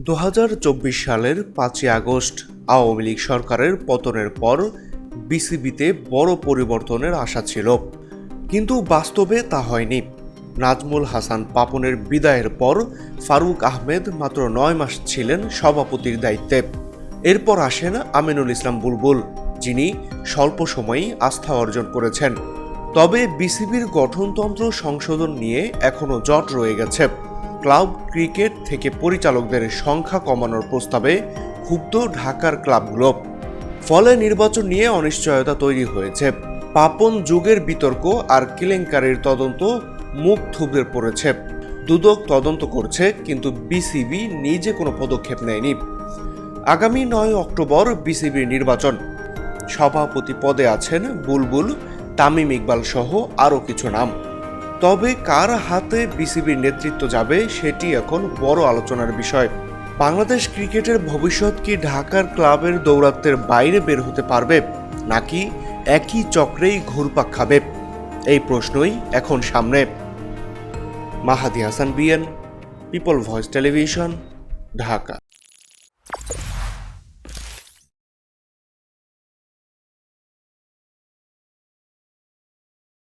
দু হাজার চব্বিশ সালের পাঁচই আগস্ট আওয়ামী লীগ সরকারের পতনের পর বিসিবিতে বড় পরিবর্তনের আশা ছিল। কিন্তু বাস্তবে তা হয়নি। নাজমুল হাসান পাপনের বিদায়ের পর ফারুক আহমেদ মাত্র নয় মাস ছিলেন সভাপতির দায়িত্বে। এরপর আসেন আমিনুল ইসলাম বুলবুল, যিনি স্বল্প সময়েই আস্থা অর্জন করেছেন। তবে বিসিবির গঠনতন্ত্র সংশোধন নিয়ে এখনও জট রয়ে গেছে। ক্লাব ক্রিকেট থেকে পরিচালকদের সংখ্যা কমানোর প্রস্তাবে ক্ষুব্ধ ঢাকার ক্লাবগুলো। ফলে নির্বাচন নিয়ে অনিশ্চয়তা তৈরি হয়েছে। পাপন যুগের বিতর্ক আর কেলেঙ্কারির তদন্ত মুখ থুবড়ে পড়েছে। দুদক তদন্ত করছে, কিন্তু বিসিবি নিজে কোনো পদক্ষেপ নেয়নি। আগামী নয় অক্টোবর বিসিবির নির্বাচন। সভাপতি পদে আছেন বুলবুল, তামিম ইকবাল সহ আরও কিছু নাম। তবে কার হাতে বিসিবির নেতৃত্ব যাবে সেটি এখন বড় আলোচনার বিষয়। বাংলাদেশ ক্রিকেটের ভবিষ্যৎ কি ঢাকার ক্লাবের দৌরাত্বের বাইরে বের হতে পারবে, নাকি একই চক্রেই ঘুরপাক খাবে? এই প্রশ্নই এখন সামনে। Mahadi Hasan, B N, people voice television, Dhaka.